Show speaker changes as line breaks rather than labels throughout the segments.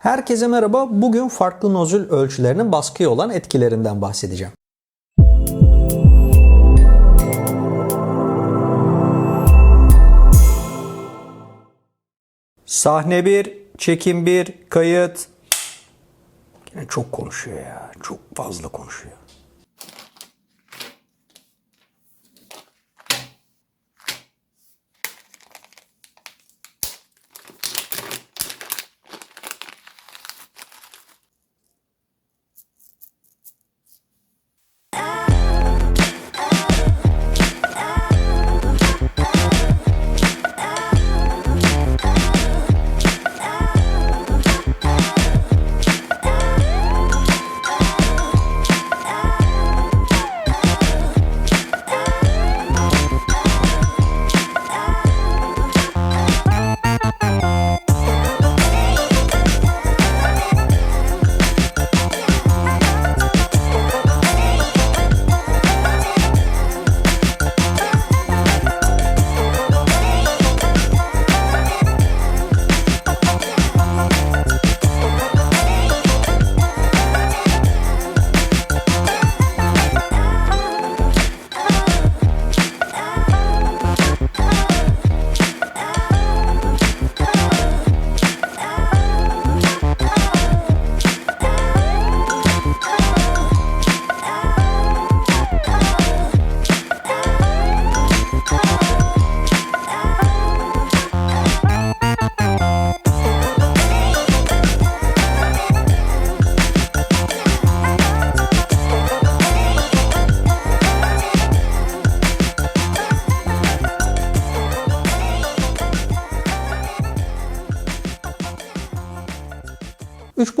Herkese merhaba. Bugün farklı nozül ölçülerinin baskıya olan etkilerinden bahsedeceğim. Sahne 1, çekim 1, kayıt. Yine çok konuşuyor ya. Çok fazla konuşuyor.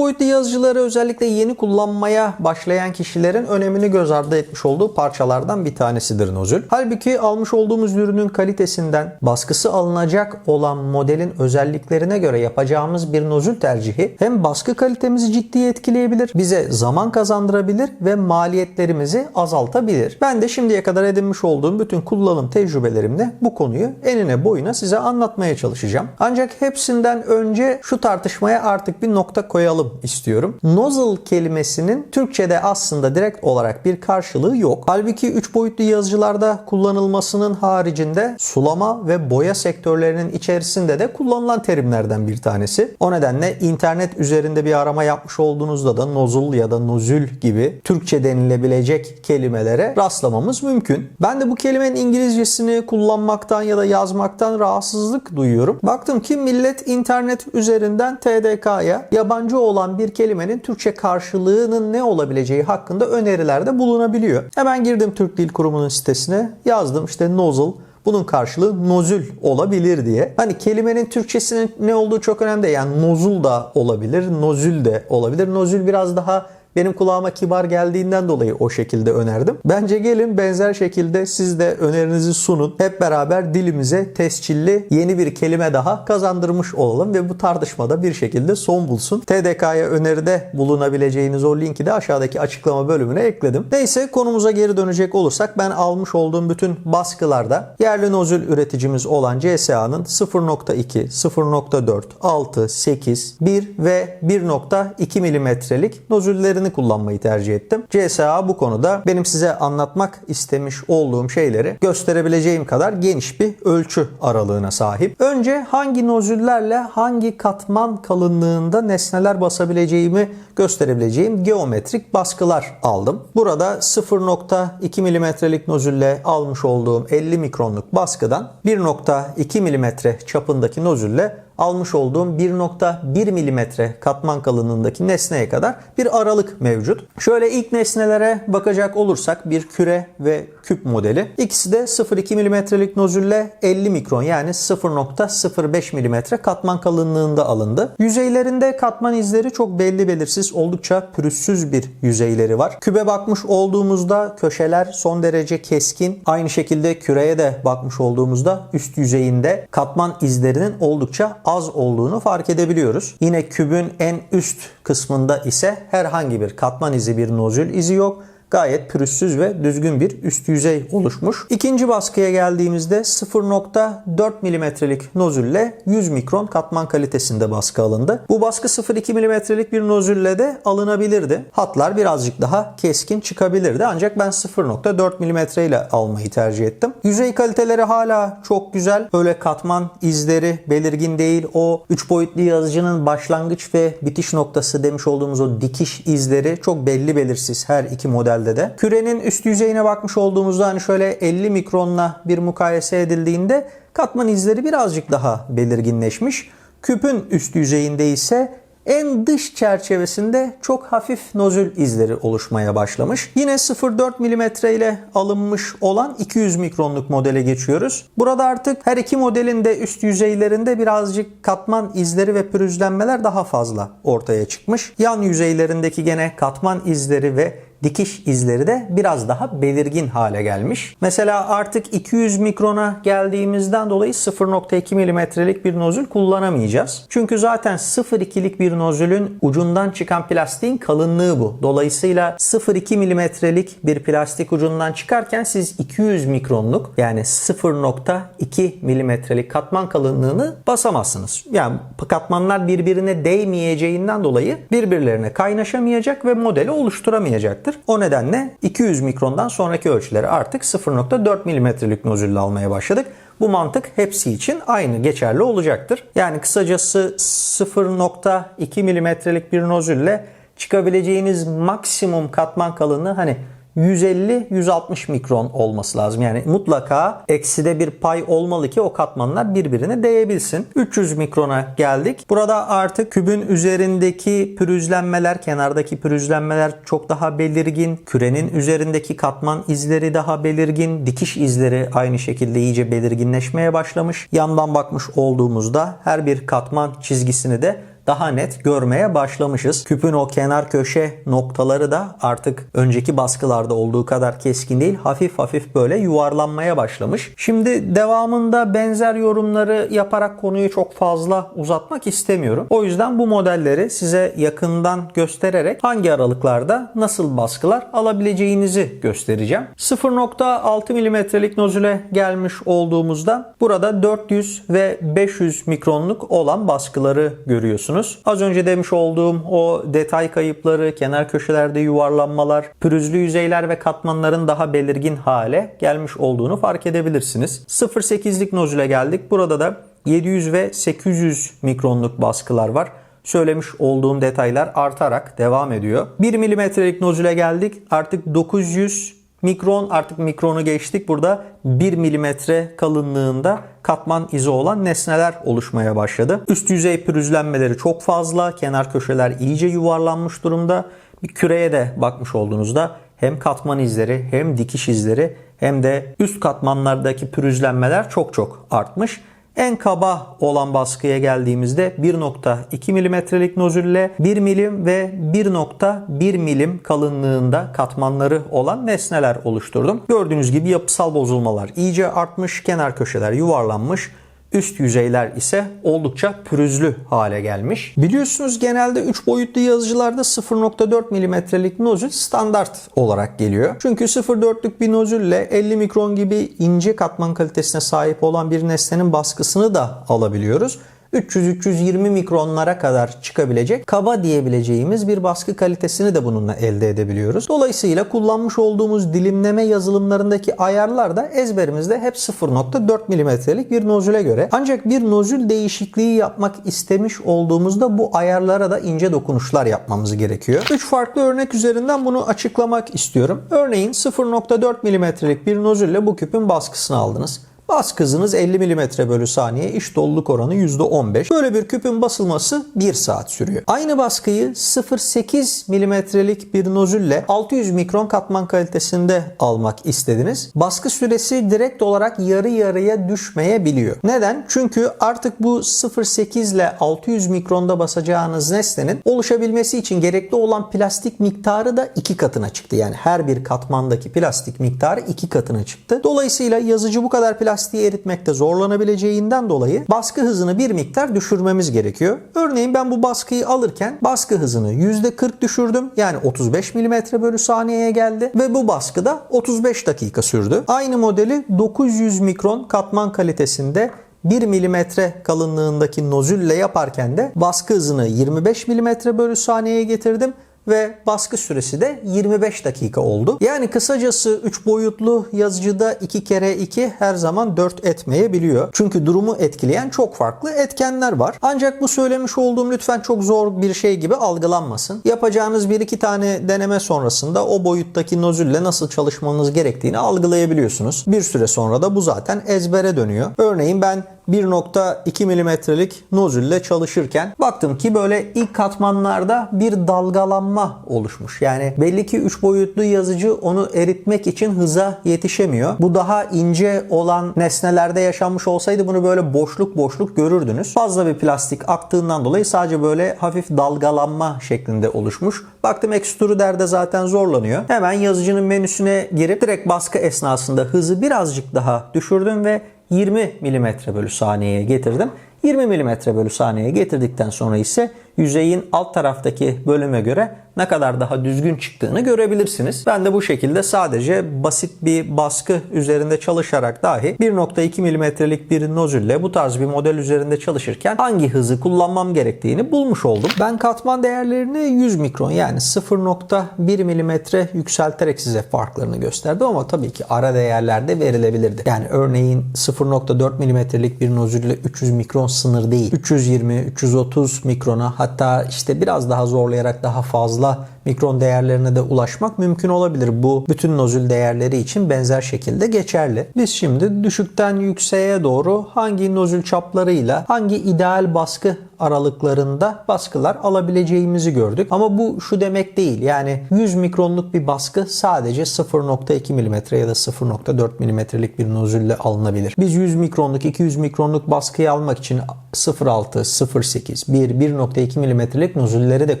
Boyutlu yazıcıları özellikle yeni kullanmaya başlayan kişilerin önemini göz ardı etmiş olduğu parçalardan bir tanesidir nozül. Halbuki almış olduğumuz ürünün kalitesinden, baskısı alınacak olan modelin özelliklerine göre yapacağımız bir nozül tercihi hem baskı kalitemizi ciddi etkileyebilir, bize zaman kazandırabilir ve maliyetlerimizi azaltabilir. Ben de şimdiye kadar edinmiş olduğum bütün kullanım tecrübelerimle bu konuyu enine boyuna size anlatmaya çalışacağım. Ancak hepsinden önce şu tartışmaya artık bir nokta koyalım istiyorum. Nozzle kelimesinin Türkçe'de aslında direkt olarak bir karşılığı yok. Halbuki 3 boyutlu yazıcılarda kullanılmasının haricinde sulama ve boya sektörlerinin içerisinde de kullanılan terimlerden bir tanesi. O nedenle internet üzerinde bir arama yapmış olduğunuzda da nozzle ya da nozül gibi Türkçe denilebilecek kelimelere rastlamamız mümkün. Ben de bu kelimenin İngilizcesini kullanmaktan ya da yazmaktan rahatsızlık duyuyorum. Baktım ki millet internet üzerinden TDK'ya yabancı olan bir kelimenin Türkçe karşılığının ne olabileceği hakkında önerilerde bulunabiliyor. Hemen girdim Türk Dil Kurumu'nun sitesine yazdım işte nozzle bunun karşılığı nozül olabilir diye. Hani kelimenin Türkçesinin ne olduğu çok önemli değil. Yani nozul da olabilir, nozül de olabilir. Nozül biraz daha benim kulağıma kibar geldiğinden dolayı o şekilde önerdim. Bence gelin benzer şekilde siz de önerinizi sunun. Hep beraber dilimize tescilli yeni bir kelime daha kazandırmış olalım ve bu tartışmada bir şekilde son bulsun. TDK'ya öneride bulunabileceğiniz o linki de aşağıdaki açıklama bölümüne ekledim. Neyse konumuza geri dönecek olursak ben almış olduğum bütün baskılarda yerli nozül üreticimiz olan CSA'nın 0.2, 0.4, 6, 8, 1 ve 1.2 milimetrelik nozülleri ürünlerini kullanmayı tercih ettim. CSA bu konuda benim size anlatmak istemiş olduğum şeyleri gösterebileceğim kadar geniş bir ölçü aralığına sahip. Önce hangi nozüllerle hangi katman kalınlığında nesneler basabileceğimi gösterebileceğim geometrik baskılar aldım. Burada 0.2 milimetrelik nozülle almış olduğum 50 mikronluk baskıdan 1.2 milimetre çapındaki nozülle almış olduğum 1.1 milimetre katman kalınlığındaki nesneye kadar bir aralık mevcut. Şöyle ilk nesnelere bakacak olursak bir küre ve küp modeli. İkisi de 0.2 milimetrelik nozülle 50 mikron yani 0.05 milimetre katman kalınlığında alındı. Yüzeylerinde katman izleri çok belli belirsiz oldukça pürüzsüz bir yüzeyleri var. Kübe bakmış olduğumuzda köşeler son derece keskin. Aynı şekilde küreye de bakmış olduğumuzda üst yüzeyinde katman izlerinin oldukça az olduğunu fark edebiliyoruz. Yine kübün en üst kısmında ise herhangi bir katman izi bir nozül izi yok gayet pürüzsüz ve düzgün bir üst yüzey oluşmuş. İkinci baskıya geldiğimizde 0.4 milimetrelik nozülle 100 mikron katman kalitesinde baskı alındı. Bu baskı 0.2 milimetrelik bir nozülle de alınabilirdi. Hatlar birazcık daha keskin çıkabilirdi ancak ben 0.4 milimetre ile almayı tercih ettim. Yüzey kaliteleri hala çok güzel. Öyle katman izleri belirgin değil. O 3 boyutlu yazıcının başlangıç ve bitiş noktası demiş olduğumuz o dikiş izleri çok belli belirsiz her iki modelde de. Kürenin üst yüzeyine bakmış olduğumuzda hani şöyle 50 mikronla bir mukayese edildiğinde katman izleri birazcık daha belirginleşmiş. Küpün üst yüzeyinde ise en dış çerçevesinde çok hafif nozül izleri oluşmaya başlamış. Yine 0.4 mm ile alınmış olan 200 mikronluk modele geçiyoruz. Burada artık her iki modelin de üst yüzeylerinde birazcık katman izleri ve pürüzlenmeler daha fazla ortaya çıkmış. Yan yüzeylerindeki gene katman izleri ve dikiş izleri de biraz daha belirgin hale gelmiş. Mesela artık 200 mikrona geldiğimizden dolayı 0.2 milimetrelik bir nozül kullanamayacağız. Çünkü zaten 0.2'lik bir nozülün ucundan çıkan plastiğin kalınlığı bu. Dolayısıyla 0.2 milimetrelik bir plastik ucundan çıkarken siz 200 mikronluk yani 0.2 milimetrelik katman kalınlığını basamazsınız. Yani katmanlar birbirine değmeyeceğinden dolayı birbirlerine kaynaşamayacak ve modeli oluşturamayacaktır. O nedenle 200 mikrondan sonraki ölçüleri artık 0.4 milimetrelik nozülle almaya başladık. Bu mantık hepsi için aynı geçerli olacaktır. Yani kısacası 0.2 milimetrelik bir nozülle çıkabileceğiniz maksimum katman kalınlığı hani 150-160 mikron olması lazım. Yani mutlaka ekside bir pay olmalı ki o katmanlar birbirine değebilsin. 300 mikrona geldik. Burada artık kübün üzerindeki pürüzlenmeler, kenardaki pürüzlenmeler çok daha belirgin. Kürenin üzerindeki katman izleri daha belirgin. Dikiş izleri aynı şekilde iyice belirginleşmeye başlamış. Yandan bakmış olduğumuzda her bir katman çizgisini de daha net görmeye başlamışız. Küpün o kenar köşe noktaları da artık önceki baskılarda olduğu kadar keskin değil. Hafif hafif böyle yuvarlanmaya başlamış. Şimdi devamında benzer yorumları yaparak konuyu çok fazla uzatmak istemiyorum. O yüzden bu modelleri size yakından göstererek hangi aralıklarda nasıl baskılar alabileceğinizi göstereceğim. 0.6 milimetrelik nozüle gelmiş olduğumuzda burada 400 ve 500 mikronluk olan baskıları görüyorsunuz. Az önce demiş olduğum o detay kayıpları, kenar köşelerde yuvarlanmalar, pürüzlü yüzeyler ve katmanların daha belirgin hale gelmiş olduğunu fark edebilirsiniz. 0.8'lik nozüle geldik. Burada da 700 ve 800 mikronluk baskılar var söylemiş olduğum detaylar artarak devam ediyor. 1 milimetrelik nozüle geldik. Artık 900 mikron artık mikronu geçtik. Burada 1 milimetre kalınlığında katman izi olan nesneler oluşmaya başladı. Üst yüzey pürüzlenmeleri çok fazla. Kenar köşeler iyice yuvarlanmış durumda. Bir küreye de bakmış olduğunuzda hem katman izleri hem dikiş izleri hem de üst katmanlardaki pürüzlenmeler çok çok artmış. En kaba olan baskıya geldiğimizde 1.2 milimetrelik nozülle 1 milim ve 1.1 milim kalınlığında katmanları olan nesneler oluşturdum. Gördüğünüz gibi yapısal bozulmalar iyice artmış, kenar köşeler yuvarlanmış, Üst yüzeyler ise oldukça pürüzlü hale gelmiş. Biliyorsunuz genelde 3 boyutlu yazıcılarda 0.4 milimetrelik nozül standart olarak geliyor. Çünkü 0.4'lük bir nozülle 50 mikron gibi ince katman kalitesine sahip olan bir nesnenin baskısını da alabiliyoruz. 300-320 mikronlara kadar çıkabilecek kaba diyebileceğimiz bir baskı kalitesini de bununla elde edebiliyoruz. Dolayısıyla kullanmış olduğumuz dilimleme yazılımlarındaki ayarlar da ezberimizde hep 0.4 milimetrelik bir nozüle göre. Ancak bir nozül değişikliği yapmak istemiş olduğumuzda bu ayarlara da ince dokunuşlar yapmamız gerekiyor. 3 farklı örnek üzerinden bunu açıklamak istiyorum. Örneğin 0.4 milimetrelik bir nozülle bu küpün baskısını aldınız. Baskı hızınız 50 mm bölü saniye, iş doluluk oranı %15. Böyle bir küpün basılması 1 saat sürüyor. Aynı baskıyı 0.8 mm'lik bir nozülle 600 mikron katman kalitesinde almak istediniz. Baskı süresi direkt olarak yarı yarıya düşmeyebiliyor. Neden? Çünkü artık bu 0.8 ile 600 mikronda basacağınız nesnenin oluşabilmesi için gerekli olan plastik miktarı da 2 katına çıktı. Yani her bir katmandaki plastik miktarı 2 katına çıktı. Dolayısıyla yazıcı bu kadar plastik plastiği eritmekte zorlanabileceğinden dolayı baskı hızını bir miktar düşürmemiz gerekiyor. Örneğin ben bu baskıyı alırken baskı hızını %40 düşürdüm. Yani 35 mm bölü saniyeye geldi ve bu baskı da 35 dakika sürdü. Aynı modeli 900 mikron katman kalitesinde 1 milimetre kalınlığındaki nozülle yaparken de baskı hızını 25 milimetre bölü saniyeye getirdim ve baskı süresi de 25 dakika oldu. Yani kısacası 3 boyutlu yazıcıda 2 kere 2 her zaman 4 etmeyebiliyor. Çünkü durumu etkileyen çok farklı etkenler var. Ancak bu söylemiş olduğum lütfen çok zor bir şey gibi algılanmasın. Yapacağınız bir iki tane deneme sonrasında o boyuttaki nozülle nasıl çalışmanız gerektiğini algılayabiliyorsunuz. Bir süre sonra da bu zaten ezbere dönüyor. Örneğin ben 1.2 milimetrelik nozülle çalışırken baktım ki böyle ilk katmanlarda bir dalgalanma oluşmuş. Yani belli ki 3 boyutlu yazıcı onu eritmek için hıza yetişemiyor. Bu daha ince olan nesnelerde yaşanmış olsaydı bunu böyle boşluk boşluk görürdünüz. Fazla bir plastik aktığından dolayı sadece böyle hafif dalgalanma şeklinde oluşmuş. Baktım ekstruderde zaten zorlanıyor. Hemen yazıcının menüsüne girip direkt baskı esnasında hızı birazcık daha düşürdüm ve 20 mm bölü saniyeye getirdim. 20 mm bölü saniyeye getirdikten sonra ise yüzeyin alt taraftaki bölüme göre ne kadar daha düzgün çıktığını görebilirsiniz. Ben de bu şekilde sadece basit bir baskı üzerinde çalışarak dahi 1.2 milimetrelik bir nozülle bu tarz bir model üzerinde çalışırken hangi hızı kullanmam gerektiğini bulmuş oldum. Ben katman değerlerini 100 mikron yani 0.1 milimetre yükselterek size farklarını gösterdim ama tabii ki ara değerler de verilebilirdi. Yani örneğin 0.4 milimetrelik bir nozülle 300 mikron sınır değil. 320, 330 mikrona hatta işte biraz daha zorlayarak daha fazla mikron değerlerine de ulaşmak mümkün olabilir. Bu bütün nozül değerleri için benzer şekilde geçerli. Biz şimdi düşükten yükseğe doğru hangi nozül çaplarıyla hangi ideal baskı aralıklarında baskılar alabileceğimizi gördük. Ama bu şu demek değil. Yani 100 mikronluk bir baskı sadece 0.2 mm ya da 0.4 mm'lik bir nozülle alınabilir. Biz 100 mikronluk, 200 mikronluk baskıyı almak için 0.6, 0.8, 1, 1.2 mm'lik nozülleri de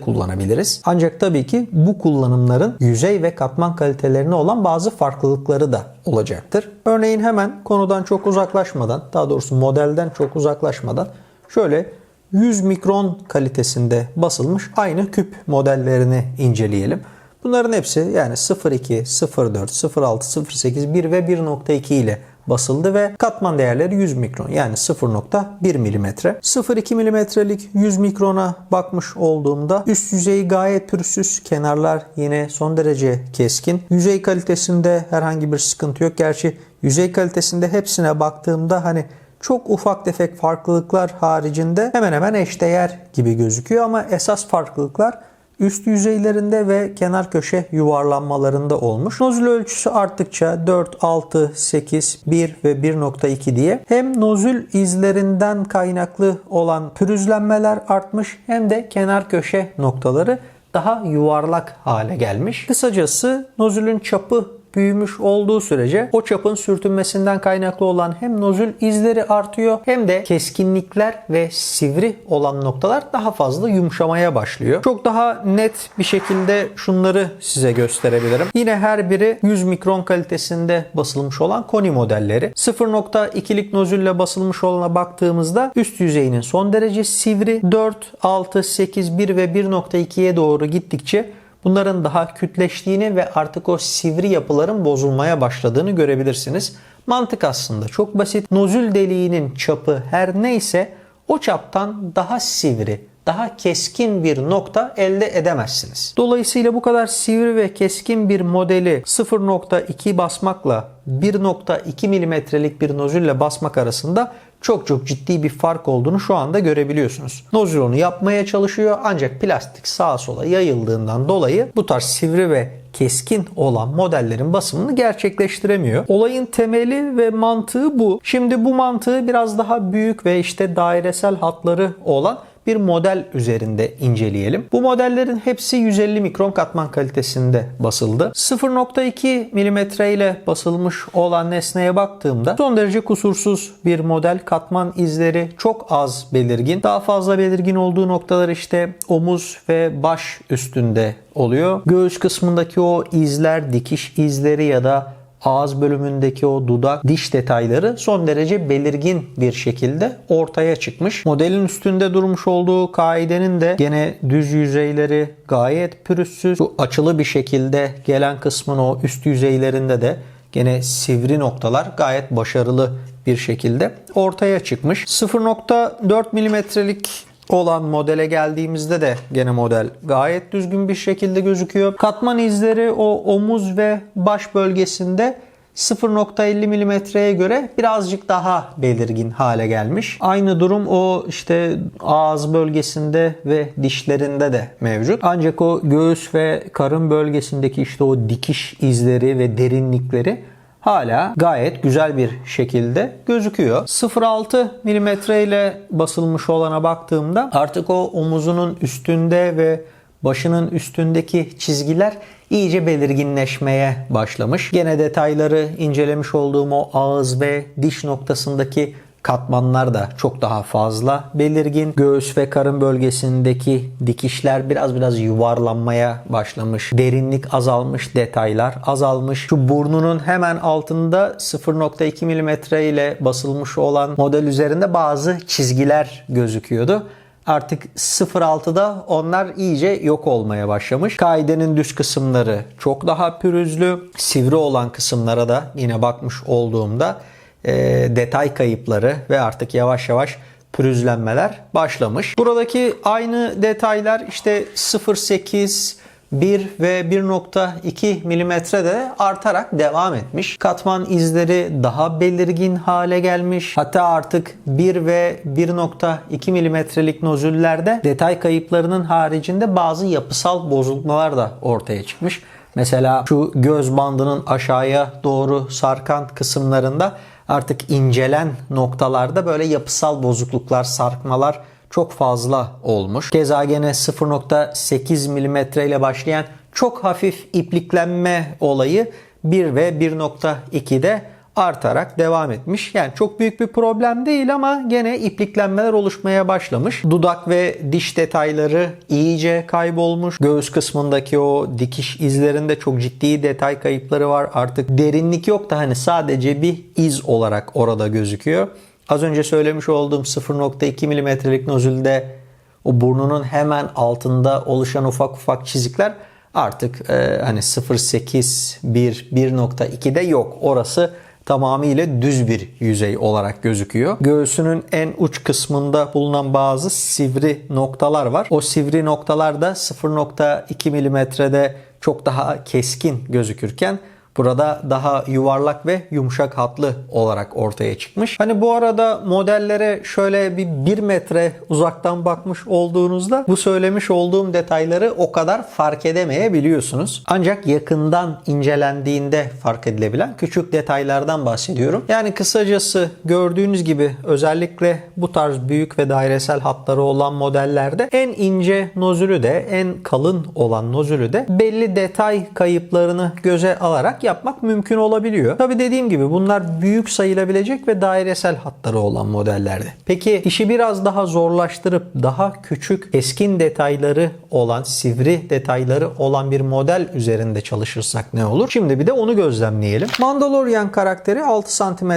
kullanabiliriz. Ancak tabii ki bu kullanımların yüzey ve katman kalitelerine olan bazı farklılıkları da olacaktır. Örneğin hemen konudan çok uzaklaşmadan, daha doğrusu modelden çok uzaklaşmadan şöyle 100 mikron kalitesinde basılmış aynı küp modellerini inceleyelim. Bunların hepsi yani 02, 04, 06, 08, 1 ve 1.2 ile basıldı ve katman değerleri 100 mikron yani 0.1 milimetre. 0.2 milimetrelik 100 mikrona bakmış olduğumda üst yüzeyi gayet pürüzsüz, kenarlar yine son derece keskin. Yüzey kalitesinde herhangi bir sıkıntı yok. Gerçi yüzey kalitesinde hepsine baktığımda hani çok ufak tefek farklılıklar haricinde hemen hemen eşdeğer gibi gözüküyor ama esas farklılıklar üst yüzeylerinde ve kenar köşe yuvarlanmalarında olmuş. Nozül ölçüsü arttıkça 4, 6, 8, 1 ve 1.2 diye hem nozül izlerinden kaynaklı olan pürüzlenmeler artmış hem de kenar köşe noktaları daha yuvarlak hale gelmiş. Kısacası nozülün çapı büyümüş olduğu sürece o çapın sürtünmesinden kaynaklı olan hem nozül izleri artıyor hem de keskinlikler ve sivri olan noktalar daha fazla yumuşamaya başlıyor. Çok daha net bir şekilde şunları size gösterebilirim. Yine her biri 100 mikron kalitesinde basılmış olan koni modelleri. 0.2'lik nozülle basılmış olana baktığımızda üst yüzeyinin son derece sivri 4, 6, 8, 1 ve 1.2'ye doğru gittikçe bunların daha kütleştiğini ve artık o sivri yapıların bozulmaya başladığını görebilirsiniz. Mantık aslında çok basit. Nozül deliğinin çapı her neyse o çaptan daha sivri, daha keskin bir nokta elde edemezsiniz. Dolayısıyla bu kadar sivri ve keskin bir modeli 0.2 basmakla 1.2 milimetrelik bir nozülle basmak arasında çok çok ciddi bir fark olduğunu şu anda görebiliyorsunuz. Nozül onu yapmaya çalışıyor ancak plastik sağa sola yayıldığından dolayı bu tarz sivri ve keskin olan modellerin basımını gerçekleştiremiyor. Olayın temeli ve mantığı bu. Şimdi bu mantığı biraz daha büyük ve işte dairesel hatları olan bir model üzerinde inceleyelim. Bu modellerin hepsi 150 mikron katman kalitesinde basıldı. 0.2 milimetre ile basılmış olan nesneye baktığımda son derece kusursuz bir model. Katman izleri çok az belirgin. Daha fazla belirgin olduğu noktalar işte omuz ve baş üstünde oluyor. Göğüs kısmındaki o izler, dikiş izleri ya da ağız bölümündeki o dudak, diş detayları son derece belirgin bir şekilde ortaya çıkmış. Modelin üstünde durmuş olduğu kaidenin de gene düz yüzeyleri gayet pürüzsüz. Bu açılı bir şekilde gelen kısmın o üst yüzeylerinde de gene sivri noktalar gayet başarılı bir şekilde ortaya çıkmış. 0.4 milimetrelik olan modele geldiğimizde de gene model gayet düzgün bir şekilde gözüküyor. Katman izleri o omuz ve baş bölgesinde 0.50 milimetreye göre birazcık daha belirgin hale gelmiş. Aynı durum o işte ağız bölgesinde ve dişlerinde de mevcut. Ancak o göğüs ve karın bölgesindeki işte o dikiş izleri ve derinlikleri hala gayet güzel bir şekilde gözüküyor. 0.6 mm ile basılmış olana baktığımda artık o omuzunun üstünde ve başının üstündeki çizgiler iyice belirginleşmeye başlamış. Gene detayları incelemiş olduğum o ağız ve diş noktasındaki katmanlar da çok daha fazla belirgin. Göğüs ve karın bölgesindeki dikişler biraz biraz yuvarlanmaya başlamış. Derinlik azalmış, detaylar azalmış. Şu burnunun hemen altında 0.2 mm ile basılmış olan model üzerinde bazı çizgiler gözüküyordu. Artık 0.6'da onlar iyice yok olmaya başlamış. Kaidenin düz kısımları çok daha pürüzlü. Sivri olan kısımlara da yine bakmış olduğumda e, detay kayıpları ve artık yavaş yavaş pürüzlenmeler başlamış. Buradaki aynı detaylar işte 0.8 1 ve 1.2 milimetre de artarak devam etmiş. Katman izleri daha belirgin hale gelmiş. Hatta artık 1 ve 1.2 milimetrelik nozüllerde detay kayıplarının haricinde bazı yapısal bozulmalar da ortaya çıkmış. Mesela şu göz bandının aşağıya doğru sarkan kısımlarında artık incelen noktalarda böyle yapısal bozukluklar, sarkmalar çok fazla olmuş. Keza gene 0.8 mm ile başlayan çok hafif ipliklenme olayı 1 ve 1.2'de artarak devam etmiş. Yani çok büyük bir problem değil ama gene ipliklenmeler oluşmaya başlamış. Dudak ve diş detayları iyice kaybolmuş. Göğüs kısmındaki o dikiş izlerinde çok ciddi detay kayıpları var. Artık derinlik yok da hani sadece bir iz olarak orada gözüküyor. Az önce söylemiş olduğum 0.2 milimetrelik nozülde o burnunun hemen altında oluşan ufak ufak çizikler artık e, hani 0.8, 1, 1.2'de yok. Orası tamamıyla düz bir yüzey olarak gözüküyor. Göğsünün en uç kısmında bulunan bazı sivri noktalar var. O sivri noktalar da 0.2 milimetrede çok daha keskin gözükürken Burada daha yuvarlak ve yumuşak hatlı olarak ortaya çıkmış. Hani bu arada modellere şöyle bir 1 metre uzaktan bakmış olduğunuzda bu söylemiş olduğum detayları o kadar fark edemeyebiliyorsunuz. Ancak yakından incelendiğinde fark edilebilen küçük detaylardan bahsediyorum. Yani kısacası gördüğünüz gibi özellikle bu tarz büyük ve dairesel hatları olan modellerde en ince nozülü de en kalın olan nozülü de belli detay kayıplarını göze alarak yapmak mümkün olabiliyor. Tabi dediğim gibi bunlar büyük sayılabilecek ve dairesel hatları olan modellerde. Peki işi biraz daha zorlaştırıp daha küçük eskin detayları olan, sivri detayları olan bir model üzerinde çalışırsak ne olur? Şimdi bir de onu gözlemleyelim. Mandalorian karakteri 6 cm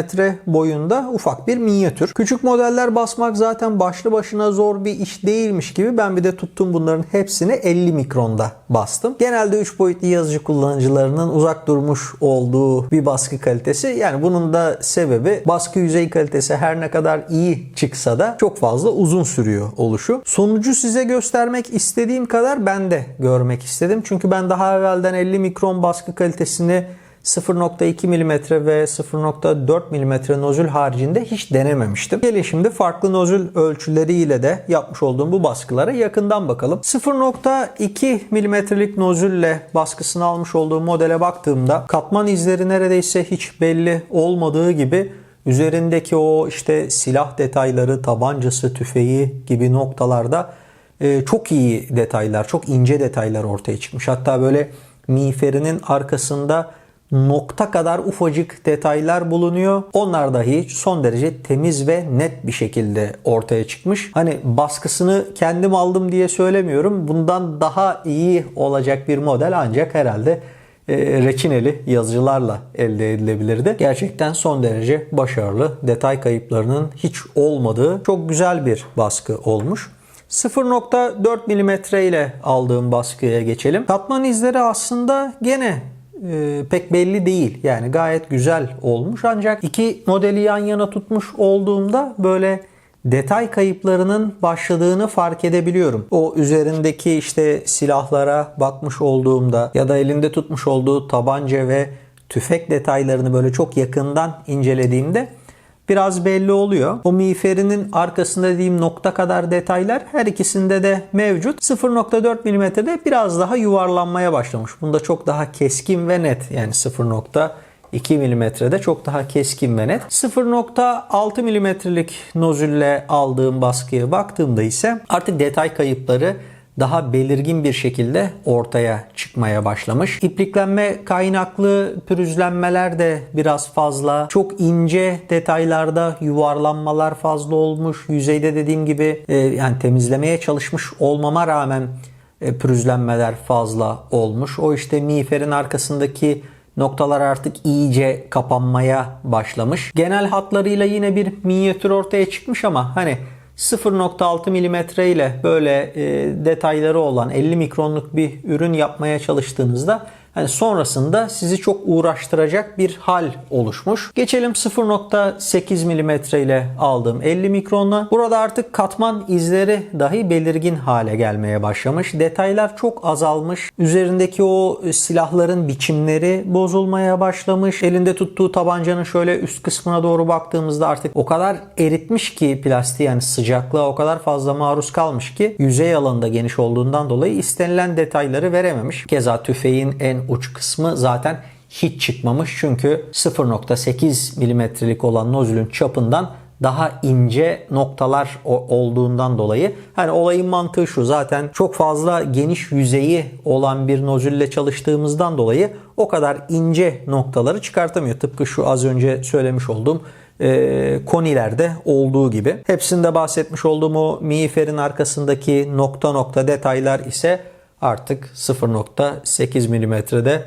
boyunda ufak bir minyatür. Küçük modeller basmak zaten başlı başına zor bir iş değilmiş gibi ben bir de tuttum bunların hepsini 50 mikronda bastım. Genelde 3 boyutlu yazıcı kullanıcılarının uzak durmuş olduğu bir baskı kalitesi. Yani bunun da sebebi baskı yüzey kalitesi her ne kadar iyi çıksa da çok fazla uzun sürüyor oluşu. Sonucu size göstermek istediğim kadar ben de görmek istedim. Çünkü ben daha evvelden 50 mikron baskı kalitesini 0.2 mm ve 0.4 mm nozül haricinde hiç denememiştim. Gelin şimdi farklı nozül ölçüleriyle de yapmış olduğum bu baskılara yakından bakalım. 0.2 mm'lik nozülle baskısını almış olduğum modele baktığımda katman izleri neredeyse hiç belli olmadığı gibi üzerindeki o işte silah detayları, tabancası, tüfeği gibi noktalarda e, çok iyi detaylar, çok ince detaylar ortaya çıkmış. Hatta böyle miğferinin arkasında nokta kadar ufacık detaylar bulunuyor. Onlar dahi son derece temiz ve net bir şekilde ortaya çıkmış. Hani baskısını kendim aldım diye söylemiyorum. Bundan daha iyi olacak bir model ancak herhalde e, reçineli yazıcılarla elde edilebilirdi. Gerçekten son derece başarılı. Detay kayıplarının hiç olmadığı çok güzel bir baskı olmuş. 0.4 mm ile aldığım baskıya geçelim. Katman izleri aslında gene e, pek belli değil. Yani gayet güzel olmuş. Ancak iki modeli yan yana tutmuş olduğumda böyle detay kayıplarının başladığını fark edebiliyorum. O üzerindeki işte silahlara bakmış olduğumda ya da elinde tutmuş olduğu tabanca ve tüfek detaylarını böyle çok yakından incelediğimde biraz belli oluyor. O miğferinin arkasında dediğim nokta kadar detaylar her ikisinde de mevcut. 0.4 mm'de biraz daha yuvarlanmaya başlamış. Bunda çok daha keskin ve net. Yani 0.2 milimetrede çok daha keskin ve net. 0.6 milimetrelik nozülle aldığım baskıya baktığımda ise artık detay kayıpları daha belirgin bir şekilde ortaya çıkmaya başlamış. İpliklenme kaynaklı pürüzlenmeler de biraz fazla. Çok ince detaylarda yuvarlanmalar fazla olmuş. Yüzeyde dediğim gibi e, yani temizlemeye çalışmış olmama rağmen e, pürüzlenmeler fazla olmuş. O işte miğferin arkasındaki noktalar artık iyice kapanmaya başlamış. Genel hatlarıyla yine bir minyatür ortaya çıkmış ama hani 0.6 mm ile böyle e, detayları olan 50 mikronluk bir ürün yapmaya çalıştığınızda hani sonrasında sizi çok uğraştıracak bir hal oluşmuş. Geçelim 0.8 mm ile aldığım 50 mikronla. Burada artık katman izleri dahi belirgin hale gelmeye başlamış. Detaylar çok azalmış. Üzerindeki o silahların biçimleri bozulmaya başlamış. Elinde tuttuğu tabancanın şöyle üst kısmına doğru baktığımızda artık o kadar eritmiş ki plastiği yani sıcaklığa o kadar fazla maruz kalmış ki yüzey alanında geniş olduğundan dolayı istenilen detayları verememiş. Keza tüfeğin en uç kısmı zaten hiç çıkmamış. Çünkü 0.8 milimetrelik olan nozülün çapından daha ince noktalar olduğundan dolayı hani olayın mantığı şu zaten çok fazla geniş yüzeyi olan bir nozülle çalıştığımızdan dolayı o kadar ince noktaları çıkartamıyor. Tıpkı şu az önce söylemiş olduğum e, konilerde olduğu gibi. Hepsinde bahsetmiş olduğum o miğferin arkasındaki nokta nokta detaylar ise artık 0.8 milimetrede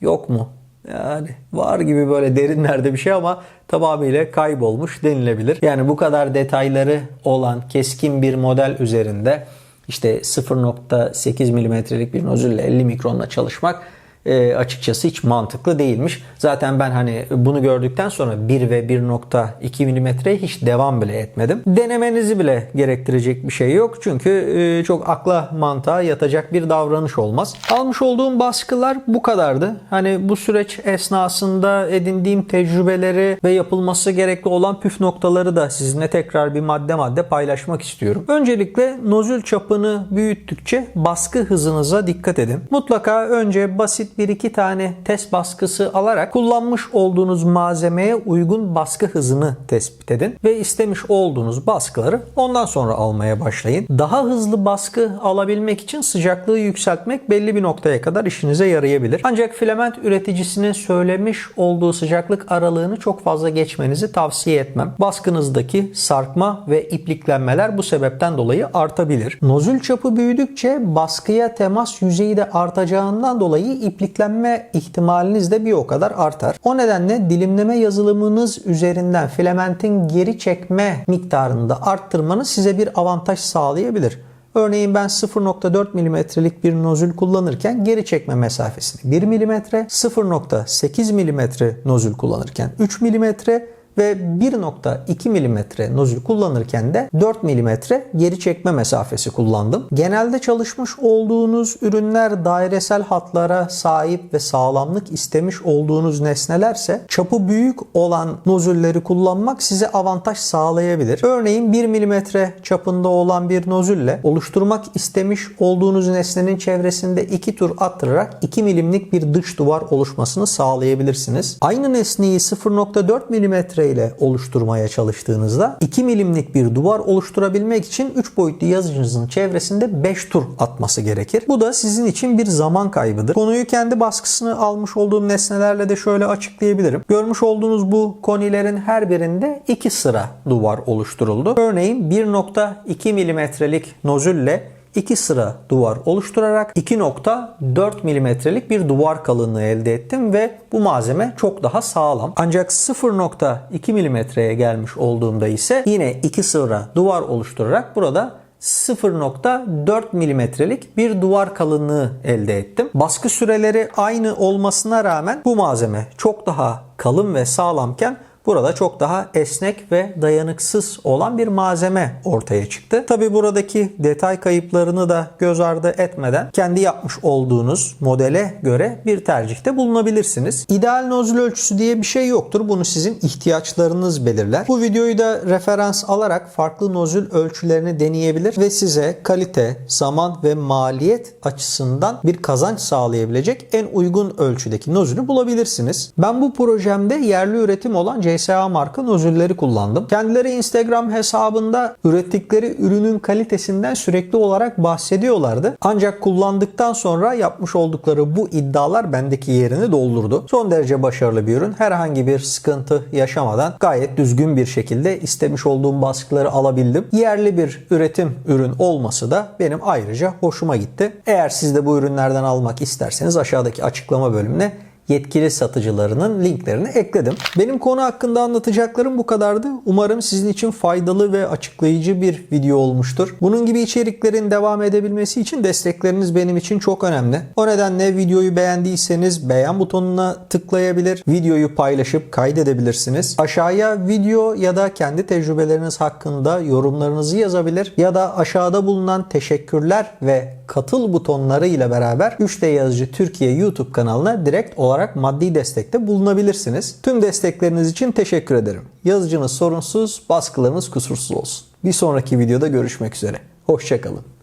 yok mu? Yani var gibi böyle derinlerde bir şey ama tamamıyla kaybolmuş denilebilir. Yani bu kadar detayları olan keskin bir model üzerinde işte 0.8 milimetrelik bir nozülle 50 mikronla çalışmak e, açıkçası hiç mantıklı değilmiş. Zaten ben hani bunu gördükten sonra 1 ve 1.2 milimetreye hiç devam bile etmedim. Denemenizi bile gerektirecek bir şey yok. Çünkü e, çok akla mantığa yatacak bir davranış olmaz. Almış olduğum baskılar bu kadardı. Hani bu süreç esnasında edindiğim tecrübeleri ve yapılması gerekli olan püf noktaları da sizinle tekrar bir madde madde paylaşmak istiyorum. Öncelikle nozül çapını büyüttükçe baskı hızınıza dikkat edin. Mutlaka önce basit bir iki tane test baskısı alarak kullanmış olduğunuz malzemeye uygun baskı hızını tespit edin ve istemiş olduğunuz baskıları ondan sonra almaya başlayın. Daha hızlı baskı alabilmek için sıcaklığı yükseltmek belli bir noktaya kadar işinize yarayabilir. Ancak filament üreticisinin söylemiş olduğu sıcaklık aralığını çok fazla geçmenizi tavsiye etmem. Baskınızdaki sarkma ve ipliklenmeler bu sebepten dolayı artabilir. Nozül çapı büyüdükçe baskıya temas yüzeyi de artacağından dolayı ipliklenme ihtimaliniz de bir o kadar artar. O nedenle dilimleme yazılımınız üzerinden filamentin geri çekme miktarını da arttırmanız size bir avantaj sağlayabilir. Örneğin ben 0.4 milimetrelik bir nozül kullanırken geri çekme mesafesini 1 milimetre, 0.8 milimetre nozül kullanırken 3 milimetre ve 1.2 mm nozül kullanırken de 4 mm geri çekme mesafesi kullandım. Genelde çalışmış olduğunuz ürünler dairesel hatlara sahip ve sağlamlık istemiş olduğunuz nesnelerse çapı büyük olan nozülleri kullanmak size avantaj sağlayabilir. Örneğin 1 mm çapında olan bir nozülle oluşturmak istemiş olduğunuz nesnenin çevresinde 2 tur attırarak 2 milimlik bir dış duvar oluşmasını sağlayabilirsiniz. Aynı nesneyi 0.4 mm ile oluşturmaya çalıştığınızda 2 milimlik bir duvar oluşturabilmek için 3 boyutlu yazıcınızın çevresinde 5 tur atması gerekir. Bu da sizin için bir zaman kaybıdır. Konuyu kendi baskısını almış olduğum nesnelerle de şöyle açıklayabilirim. Görmüş olduğunuz bu konilerin her birinde 2 sıra duvar oluşturuldu. Örneğin 1.2 milimetrelik nozülle iki sıra duvar oluşturarak 2.4 milimetrelik bir duvar kalınlığı elde ettim ve bu malzeme çok daha sağlam. Ancak 0.2 milimetreye gelmiş olduğumda ise yine iki sıra duvar oluşturarak burada 0.4 milimetrelik bir duvar kalınlığı elde ettim. Baskı süreleri aynı olmasına rağmen bu malzeme çok daha kalın ve sağlamken Burada çok daha esnek ve dayanıksız olan bir malzeme ortaya çıktı. Tabi buradaki detay kayıplarını da göz ardı etmeden kendi yapmış olduğunuz modele göre bir tercihte bulunabilirsiniz. İdeal nozül ölçüsü diye bir şey yoktur. Bunu sizin ihtiyaçlarınız belirler. Bu videoyu da referans alarak farklı nozül ölçülerini deneyebilir ve size kalite, zaman ve maliyet açısından bir kazanç sağlayabilecek en uygun ölçüdeki nozülü bulabilirsiniz. Ben bu projemde yerli üretim olan CSA marka nozülleri kullandım. Kendileri Instagram hesabında ürettikleri ürünün kalitesinden sürekli olarak bahsediyorlardı. Ancak kullandıktan sonra yapmış oldukları bu iddialar bendeki yerini doldurdu. Son derece başarılı bir ürün. Herhangi bir sıkıntı yaşamadan gayet düzgün bir şekilde istemiş olduğum baskıları alabildim. Yerli bir üretim ürün olması da benim ayrıca hoşuma gitti. Eğer siz de bu ürünlerden almak isterseniz aşağıdaki açıklama bölümüne yetkili satıcılarının linklerini ekledim. Benim konu hakkında anlatacaklarım bu kadardı. Umarım sizin için faydalı ve açıklayıcı bir video olmuştur. Bunun gibi içeriklerin devam edebilmesi için destekleriniz benim için çok önemli. O nedenle videoyu beğendiyseniz beğen butonuna tıklayabilir, videoyu paylaşıp kaydedebilirsiniz. Aşağıya video ya da kendi tecrübeleriniz hakkında yorumlarınızı yazabilir ya da aşağıda bulunan teşekkürler ve katıl butonları ile beraber 3D Yazıcı Türkiye YouTube kanalına direkt olarak maddi destekte bulunabilirsiniz. Tüm destekleriniz için teşekkür ederim. Yazıcınız sorunsuz, baskılarınız kusursuz olsun. Bir sonraki videoda görüşmek üzere. Hoşçakalın.